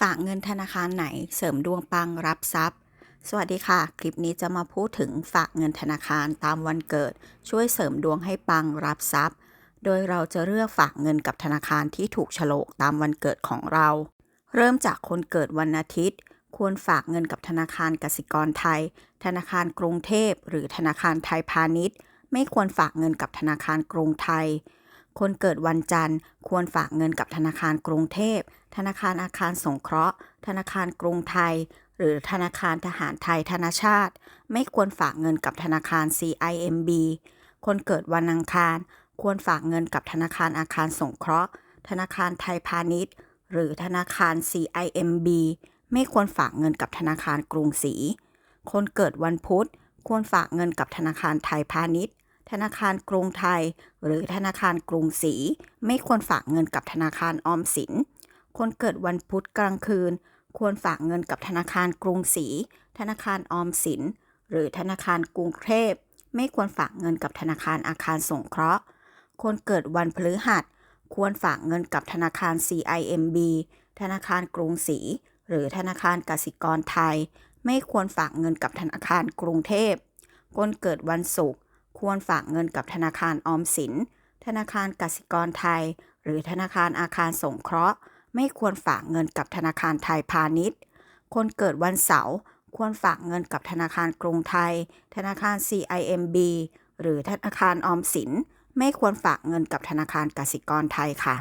ฝากเงินธนาคารไหนเสริมดวงปังรับทรัพย์ สวัสดีค่ะ คลิปนี้จะมาพูดถึงฝากเงินธนาคารตามวันเกิด ช่วยเสริมดวงให้ปังรับทรัพย์ โดยเราจะเลือกฝากเงินกับธนาคารที่ถูกฉลกตามวันเกิดของเรา เริ่มจากคนเกิดวันอาทิตย์ ควรฝากเงินกับธนาคารกสิกรไทย ธนาคารกรุงเทพ หรือธนาคารไทยพาณิชย์ ไม่ควรฝากเงินกับธนาคารกรุงไทย คนเกิดวันจันทร์ ควรฝากเงินกับธนาคารกรุงเทพ ธนาคารอาคารสงเคราะห์ ธนาคารกรุงไทย หรือธนาคารทหารไทยธนาชาติ ไม่ควรฝากเงินกับธนาคาร CIMB คนเกิดวันอังคาร ควรฝากเงินกับธนาคารอาคารสงเคราะห์ ธนาคารไทยพาณิชย์ หรือธนาคาร CIMB ไม่ควรฝากเงินกับธนาคารกรุงศรี คนเกิดวันพุธ ควรฝากเงินกับธนาคารไทยพาณิชย์ ธนาคารกรุงไทย หรือธนาคารกรุงศรีไม่ควรฝากเงินกับธนาคารออมสิน คนเกิดวันพุธกลางคืน ควรฝากเงินกับธนาคารกรุงศรีธนาคารออมสิน หรือธนาคารกรุงเทพไม่ควรฝากเงินกับธนาคารอาคารสงเคราะห์ คนเกิดวันพฤหัส ควรฝากเงินกับธนาคาร CIMB ธนาคารกรุงศรีหรือธนาคารกสิกรไทย ไม่ควรฝากเงินกับธนาคารกรุงเทพคนเกิดวันศุกร์ ควรฝากเงินกับธนาคารออมสิน ธนาคารกสิกรไทย หรือธนาคารอาคารสงเคราะห์ ไม่ควรฝากเงินกับธนาคารไทยพาณิชย์ คนเกิดวันเสาร์ควรฝากเงินกับธนาคารกรุงไทย ธนาคาร CIMB หรือธนาคารออมสิน ไม่ควรฝากเงินกับธนาคารกสิกรไทยค่ะ